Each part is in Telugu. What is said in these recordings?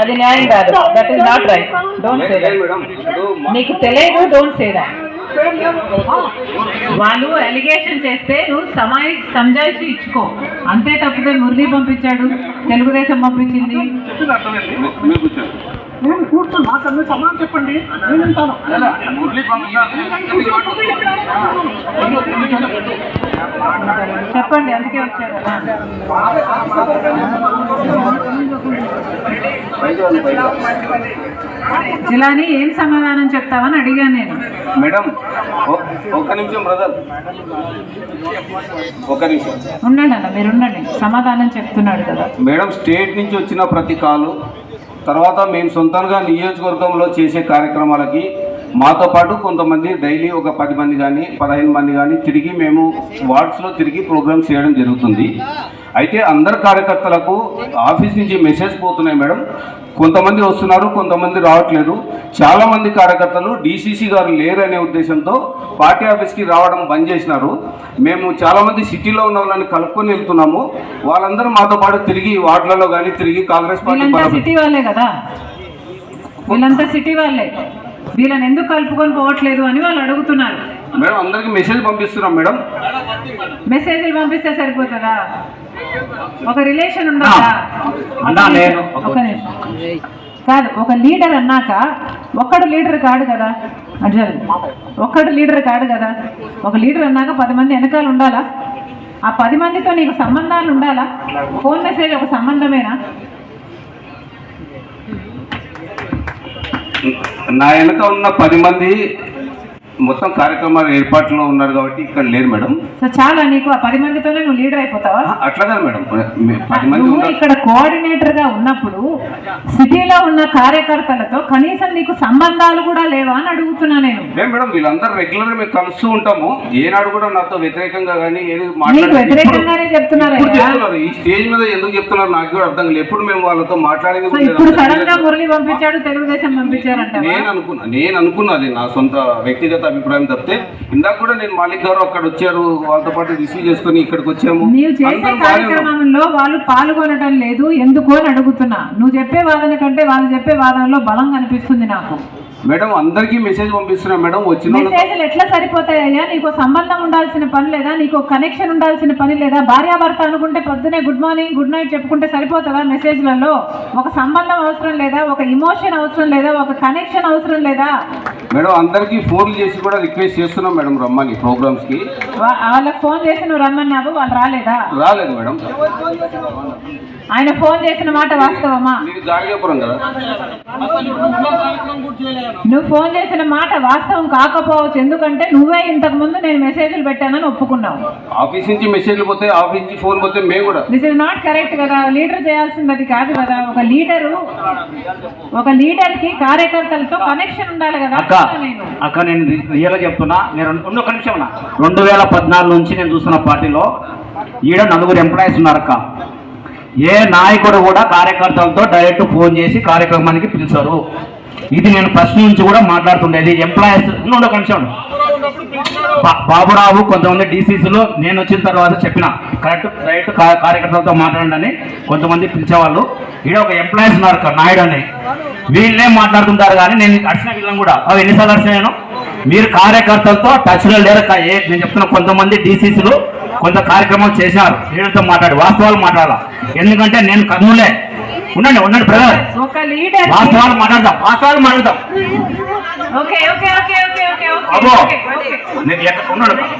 అది న్యాయం కాదు. That is not right don't say that నీకు తెలియదు డోంట్ సే దట్ వాళ్ళు అలిగేషన్ చేస్తే నువ్వు సమాయి సంజాయిషి ఇచ్చుకో. అంతే తప్పితే మురళి పంపించాడు తెలుగుదేశం పంపించింది. నేను కూర్చున్నా తను సమాధానం చెప్పండి. నేను పంపించారు చెప్పండి అందుకే వచ్చారు. ఇలాని ఏం సమాధానం చెప్తావని అడిగాను నేను. మేడం ఒ- ఒక్క నిమిషం బ్రదర్. ఒక్క నిమిషం. ఉండండి అన్న మీరు ఉండండి సమాధానం చెప్తున్నాడు కదా. మేడం స్టేట్ నుంచి వచ్చిన ప్రతి కాలు తర్వాత మేము సొంతంగా నియోజకవర్గంలో చేసే కార్యక్రమాలకి మాతో పాటు కొంతమంది డైలీ ఒక పది మంది కానీ పదహైదు మంది కానీ తిరిగి మేము వార్డ్స్లో తిరిగి ప్రోగ్రామ్స్ చేయడం జరుగుతుంది. అయితే అందరు కార్యకర్తలకు ఆఫీస్ నుంచి మెసేజ్ పోతున్నాయి మేడం. కొంతమంది వస్తున్నారు కొంతమంది రావట్లేదు. చాలా మంది కార్యకర్తలు డీసీసీ గారు లేరు అనే ఉద్దేశంతో పార్టీ ఆఫీస్కి రావడం బంద్ చేసినారు. మేము చాలా మంది సిటీలో ఉన్న వాళ్ళని కలుపుకొని వెళ్తున్నాము. వాళ్ళందరూ మాతో పాటు తిరిగి వార్డులలో కానీ తిరిగి కాంగ్రెస్ పార్టీ సిటీ వాళ్ళే కదా? వీళ్ళంతా సిటీ వాళ్ళే. వీళ్ళని ఎందుకు కలుపుకొని పోవట్లేదు అని వాళ్ళు అడుగుతున్నారు. మేడం అందరికి మెసేజ్ పంపిస్తున్నాం మేడం. మెసేజ్లు పంపిస్తే సరిపోతుందా? ఒక రిలేషన్ ఉండాలా? అన్నా, నేను ఒక నిమిషం. కాదు ఒక లీడర్ అన్నాక ఒక్కడు లీడర్ కాడు కదా అర్జున్ ఒక్కడు లీడర్ కాడు కదా. ఒక లీడర్ అన్నాక పది మంది వెనకాల ఉండాలా? ఆ పది మందితో నీకు సంబంధాలు ఉండాలా? ఫోన్ మెసేజ్ ఒక సంబంధమేనా? నా వెనక ఉన్న పది మంది మొత్తం కార్యక్రమాల ఏర్పాట్లో ఉన్నారు కాబట్టి ఇక్కడ లేరు మేడం. సో చాలా నీకు ఆ పది మందితోనే నువ్వు లీడర్ అయిపోతావా? అట్లా కాదు మేడం. పది మంది నువ్వు ఇక్కడ కోఆర్డినేటర్గా ఉన్నప్పుడు సిటీలో ఉన్న కార్యకర్తలతో కనీసం నీకు సంబంధాలు కూడా లేవా అని అడుగుతున్నా నేను. లేదు మేడం వీళ్ళందరూ రెగ్యులర్గా మేము కలుస్తూ ఉంటాము. ఏనాడు కూడా నాతో వ్యతిరేకంగా కానీ ఏది నీకు వ్యతిరేకంగానే చెప్తున్నారు ఈ స్టేజ్ మీద ఎందుకు చెప్తున్నారు? నాకు కూడా అర్థం కాలేదు. ఎప్పుడు మేము వాళ్ళతో మాట్లాడేది ఇప్పుడు లేదు. సడన్గా మురళి పంపించాడు తెలుగుదేశం పంపించారంట నేను అనుకున్నా నేను అనుకున్నది నా సొంత వ్యక్తిగత అభిప్రాయం తప్పితే. ఇందాక కూడా నేను మాలిక్ గారు అక్కడ వచ్చారు వాళ్ళతో పాటు రిసీవ్ చేసుకొని ఇక్కడికి వచ్చాము. నీవు చేసే. కార్యక్రమంలో వాళ్ళు పాల్గొనడం లేదు ఎందుకు అని అడుగుతున్నా. నువ్వు చెప్పే వాదన కంటే వాళ్ళు చెప్పే వాదనలో బలం కనిపిస్తుంది నాకు. మేడం అందరికీ మెసేజ్ పంపిస్తున్నా మేడం వచ్చిన మెసేజ్లు ఎట్లా సరిపోతాయ్యా నీకు సంబంధం ఉండాల్సిన పని లేదా? నీకు కనెక్షన్ ఉండాల్సిన పని లేదా? భార్యాభర్త అనుకుంటే పొద్దునే గుడ్ మార్నింగ్ గుడ్ నైట్ చెప్పుకుంటే సరిపోతుందా మెసేజ్లలో? ఒక సంబంధం అవసరం లేదా? ఒక ఇమోషన్ అవసరం లేదా? ఒక కనెక్షన్ అవసరం లేదా? మేడం అందరికీ ఫోన్లు చేసి కూడా రిక్వెస్ట్ చేస్తున్నాం మేడం రమ్మని ప్రోగ్రామ్స్కి. వాళ్ళకి ఫోన్ చేసి నువ్వు రమ్మన్నావు వాళ్ళు రాలేదా? రాలేదు మేడం. ఆయన ఫోన్ చేసిన మాట వాస్తవమా? నువ్వు ఫోన్ చేసిన మాట వాస్తవం కాకపోవచ్చు. ఎందుకంటే నువ్వే ఇంతకు ముందు నేను మెసేజ్లు పెట్టానని ఒప్పుకున్నావు. ఆఫీస్ నుంచి మెసేజ్లు పోతే ఆఫీస్ నుంచి ఫోన్ పోతే మేము కూడా. దిస్ ఇస్ నాట్ కరెక్ట్ కదా? లీడర్ చేయాల్సింది అది కాదు కదా? ఒక లీడరు ఒక లీడర్కి కార్యకర్తలతో కనెక్షన్ ఉండాలి కదా? అక్క నేను. అక్క నేను రియల్గా చెప్తున్నా. నేను ఒక నిమిషం రెండు వేల పద్నాలుగు నుంచి నేను చూస్తున్న పార్టీలో ఈడ నలుగురు ఎంప్లాయీస్ ఉన్నారు అక్క ఏ నాయకుడు కూడా కార్యకర్తలతో డైరెక్ట్ ఫోన్ చేసి కార్యక్రమానికి పిలిచారు. ఇది నేను ఫస్ట్ నుంచి కూడా మాట్లాడుతుండేది. ఎంప్లాయీస్ ఒక నిమిషం బాబురావు కొంతమంది డీసీసీలో నేను వచ్చిన తర్వాత చెప్పిన. కరెక్ట్ రైట్ కార్యకర్తలతో మాట్లాడండి కొంతమంది పిలిచేవాళ్ళు. ఈడ ఒక ఎంప్లాయీస్ ఉన్నారు నాయుడు అని. వీళ్ళే మాట్లాడుతుంటారు కానీ నేను అడిచిన వీళ్ళని కూడా. అవి ఎన్నిసార్లు అడిచినాను మీరు కార్యకర్తలతో టచ్లో లేరు ఏ నేను చెప్తున్న కొంతమంది డీసీసీలు కొంత కార్యక్రమం చేశారు. వీళ్ళతో మాట్లాడి వాస్తవాలు మాట్లాడాల. ఎందుకంటే నేను కర్నూలే. ఉండండి ఉండండి బ్రదర్ వాస్తవాలు మాట్లాడదాం వాస్తవాలు మాట్లాడదాం. Okay okay okay okay okay అబ్బో. నేను ఎక్కడ ఉన్నాడు అక్క.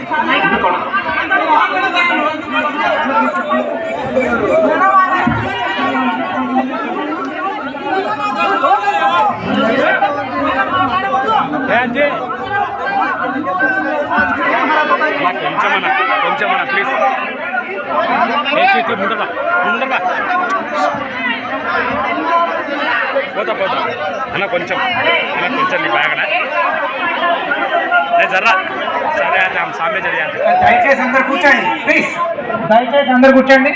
కొంచెమన్నా ప్లీజ్ ముందరా ముందరా. పోతా పోతా. అన్న కొంచెం అన్న కొంచెం నీ బ్యాగ్ జర్రా? సరే అంటే ఆమె సామే చదివాను దయచేసి అందరు కూర్చోండి ప్లీజ్ దయచేసి అందరు కూర్చోండి.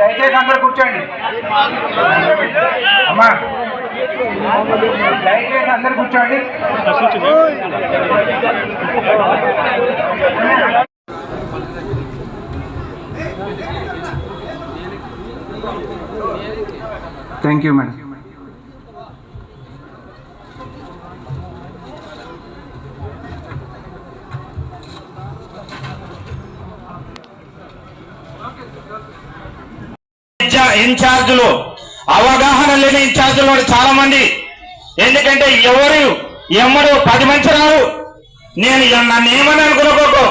దయచేసి అందరు కూర్చోండి. అమ్మా. దయచేసి అందరు కూర్చోండి. థ్యాంక్ యూ మేడం ఇన్ఛార్జులు అవగాహన లేని ఇన్ఛార్జులు కూడా చాలా మంది ఎందుకంటే ఎవరు ఎమ్మడు పది మంచి రావు నేను నన్ను ఏమని అనుకోకో.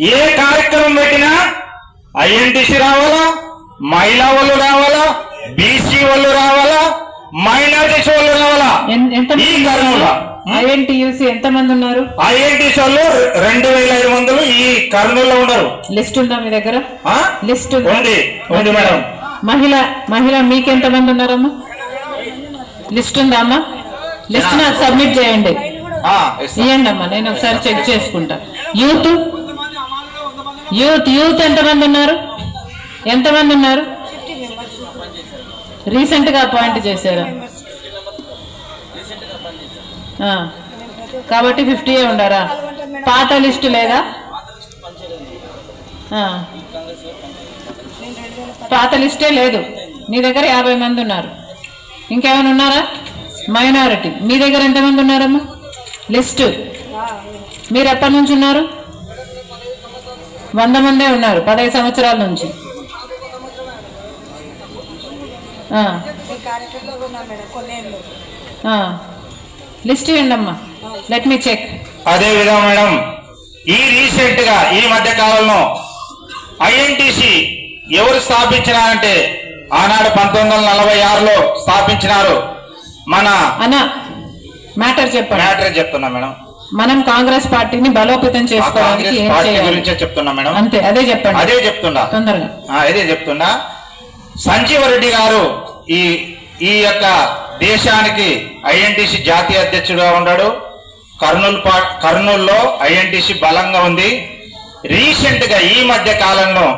ఏ కార్యక్రమం పెట్టినా ఐఎన్టీసీ రావాలా మహిళా వాళ్ళు రావాలా బీసీ వాళ్ళు రావాలా? మైనారిటీస్ వాళ్ళు రావాలా? ఎంత ఈ కర్నూలు ఐఎన్టీయూసీ ఎంత మంది ఉన్నారు? ఐఎన్టీసీ వాళ్ళు రెండు వేల ఐదు వందలు ఈ కర్నూలులో ఉండరు లిస్ట్ ఉందా మీ దగ్గర? లిస్ట్ ఉంది? ఉంది. మేడం. మహిళ మహిళ మీకెంత మంది ఉన్నారమ్మా? లిస్ట్ ఉందా అమ్మా? లిస్ట్ నాకు సబ్మిట్ చేయండి. ఇవ్వండి అమ్మా నేను ఒకసారి చెక్ చేసుకుంటా. యూత్? యూత్ యూత్ ఎంతమంది ఉన్నారు? ఎంతమంది ఉన్నారు? రీసెంట్గా అపాయింట్ చేశారు కాబట్టి ఫిఫ్టీ ఉండారా? పాత లిస్ట్ లేదా? పాత లిస్టే లేదు. నీ దగ్గర యాభై మంది ఉన్నారు. ఇంకేమైనా ఉన్నారా? మైనారిటీ. మీ దగ్గర ఎంతమంది ఉన్నారమ్మా? లిస్టు. మీరు ఎప్పటి నుంచి ఉన్నారు? వంద మందే ఉన్నారు పదహైదు సంవత్సరాల నుంచి ఆ, ఆ. లిస్ట్ ఇవ్వండి అమ్మా లెట్ మీ చెక్ అదే విధంగా మేడం. ఈ రీసెంట్గా ఈ మధ్య కాలంలో ఐఎన్టీసీ ఎవరు స్థాపించినారంటే ఆనాడు పంతొమ్మిది వందల నలభై ఆరులో స్థాపించినారు మన అన్న మ్యాటర్ చెప్పండి. మ్యాటర్ చెప్తున్నా మేడం. మనం కాంగ్రెస్ పార్టీని బలోపేతం చేసుకోవడానికి గురించే చెప్తున్నా మేడం. అంతే అదే చెప్పండి. అదే చెప్తున్నా. తొందరగా. ఆ, ఇదే చెప్తున్నా. సంజీవ రెడ్డి గారు ఈ ఈ యొక్క దేశానికి ఐఎన్టీసీ జాతీయ అధ్యక్షుడుగా ఉన్నాడు. కర్నూలు పా కర్నూలులో ఐఎన్టీసీ బలంగా ఉంది. రీసెంట్గా ఈ మధ్య కాలంలో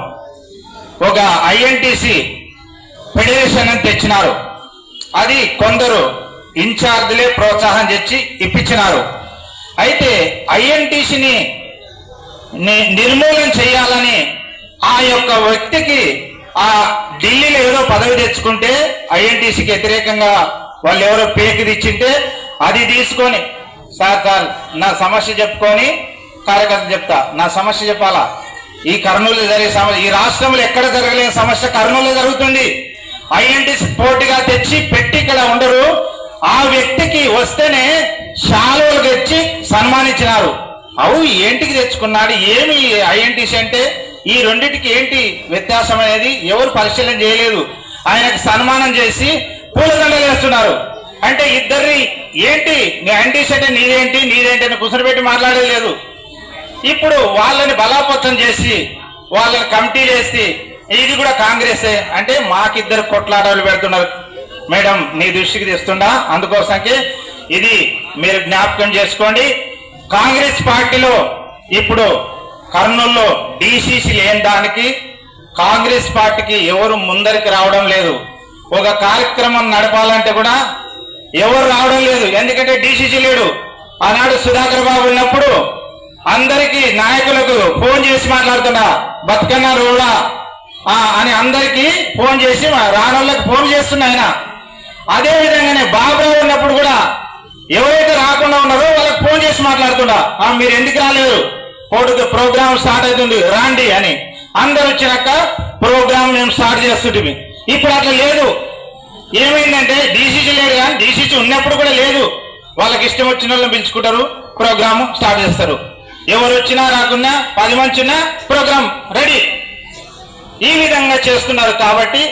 ఒక ఐఎన్టీసీ ఫెడరేషన్ అని తెచ్చినారు. అది కొందరు ఇన్ఛార్జ్లే ప్రోత్సాహం తెచ్చి ఇప్పించినారు. అయితే ఐఎన్టీసీని నిర్మూలన చేయాలని ఆ యొక్క వ్యక్తికి ఆ ఢిల్లీలో ఏదో పదవి తెచ్చుకుంటే ఐఎన్టీసీకి వ్యతిరేకంగా వాళ్ళు ఎవరో పేకి తెచ్చింటే అది తీసుకొని సార్ సార్ నా సమస్య చెప్పుకొని కార్యకర్త చెప్తా నా సమస్య చెప్పాలా? ఈ కర్నూలు జరిగే సమస్య ఈ రాష్ట్రంలో ఎక్కడ జరగలేని సమస్య కర్నూలు జరుగుతుంది. ఐఎన్టీసీ పోటీగా తెచ్చి పెట్టి ఇక్కడ ఉండరు. ఆ వ్యక్తికి వస్తేనే శాలువలు తెచ్చి సన్మానించినారు. అవు ఏంటికి తెచ్చుకున్నాడు? ఏమి ఐఎన్టీసీ అంటే ఈ రెండింటికి ఏంటి వ్యత్యాసం అనేది? ఎవరు పరిశీలన చేయలేదు. ఆయనకు సన్మానం చేసి పూలదండలు వేస్తున్నారు. అంటే ఇద్దరిని ఏంటి? నీ ఐఎన్టీసీ అంటే నీదేంటి? నీదేంటి అని కుసరబెట్టి మాట్లాడలేదు ఇప్పుడు వాళ్ళని బలాపతం చేసి వాళ్ళని కమిటీ చేసి ఇది కూడా కాంగ్రెసే. అంటే మాకిద్దరు కొట్లాటలు పెడుతున్నారు. మేడం నీ దృష్టికి తెస్తుండా? అందుకోసంకి ఇది మీరు జ్ఞాపకం చేసుకోండి. కాంగ్రెస్ పార్టీలో ఇప్పుడు కర్నూల్లో డిసిసి లేని దానికి కాంగ్రెస్ పార్టీకి ఎవరు ముందరికి రావడం లేదు. ఒక కార్యక్రమం నడపాలంటే కూడా ఎవరు రావడం లేదు. ఎందుకంటే డిసిసి లేడు. ఆనాడు సుధాకర్ బాబు ఉన్నప్పుడు అందరికి నాయకులకు ఫోన్ చేసి మాట్లాడుతున్నా బతుకన్న రోడా. అని అందరికి ఫోన్ చేసి రానోళ్ళకి ఫోన్ చేస్తున్నా ఆయన. అదే విధంగానే బాబురావు ఉన్నప్పుడు కూడా ఎవరైతే రాకుండా ఉన్నారో వాళ్ళకి ఫోన్ చేసి మాట్లాడుతున్నా మీరు ఎందుకు రాలేదు కోడుకు ప్రోగ్రామ్ స్టార్ట్ అవుతుంది. రాండి అని. అందరు వచ్చినాక ప్రోగ్రామ్ మేము స్టార్ట్ చేస్తుంటే ఇప్పుడు అట్లా లేదు. ఏమైందంటే డీసీసీ లేడు కానీ డీసీసీ ఉన్నప్పుడు కూడా లేదు. వాళ్ళకి ఇష్టం వచ్చిన వాళ్ళని పిలుచుకుంటారు ప్రోగ్రామ్ స్టార్ట్ చేస్తారు. ఎవరు వచ్చినా రాకున్నా పది మంది ఉన్నా ప్రోగ్రామ్ రెడీ. ఈ విధంగా చేస్తున్నారు కాబట్టి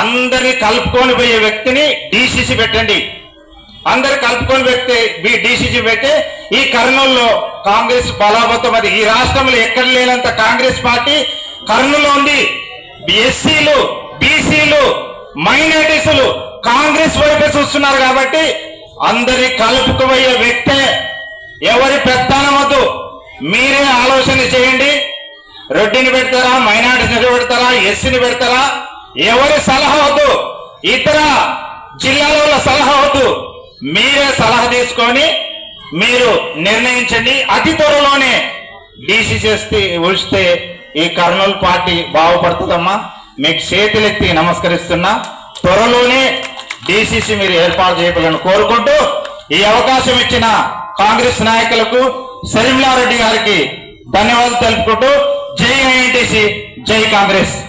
అందరిని కలుపుకొని పోయే వ్యక్తిని డీసీసీ పెట్టండి. అందరు కలుపుకొని వ్యక్తి డీసీసీ పెట్టే ఈ కర్నూలులో కాంగ్రెస్ బలాబతం అది. ఈ రాష్ట్రంలో ఎక్కడ లేనంత కాంగ్రెస్ పార్టీ కర్నూలులో ఉంది. ఎస్సీలు బీసీలు మైనారిటీసులు కాంగ్రెస్ వైపే చూస్తున్నారు కాబట్టి అందరి కలుపుకుపోయే వ్యక్తే ఎవరి పెత్తానవద్దు మీరే ఆలోచన చేయండి. రెడ్డిని పెడతారా మైనార్టీని పెడతారా ఎస్సీని పెడతారా? ఎవరి సలహా వద్దు. ఇతర జిల్లాల సలహా వద్దు. మీరే సలహా తీసుకొని మీరు నిర్ణయించండి. అతి త్వరలోనే డీసీసీ వస్తే ఈ కర్నూలు పార్టీ బాగుపడుతుందమ్మా. మీకు చేతులెత్తి నమస్కరిస్తున్నా. త్వరలోనే డిసిసి మీరు ఏర్పాటు చేయగలను కోరుకుంటూ ఈ అవకాశం ఇచ్చిన కాంగ్రెస్ నాయకులకు సరిమిలారెడ్డి గారికి ధన్యవాదాలు తెలుపుకుంటూ జై ఐఎన్టీసీ జై కాంగ్రెస్.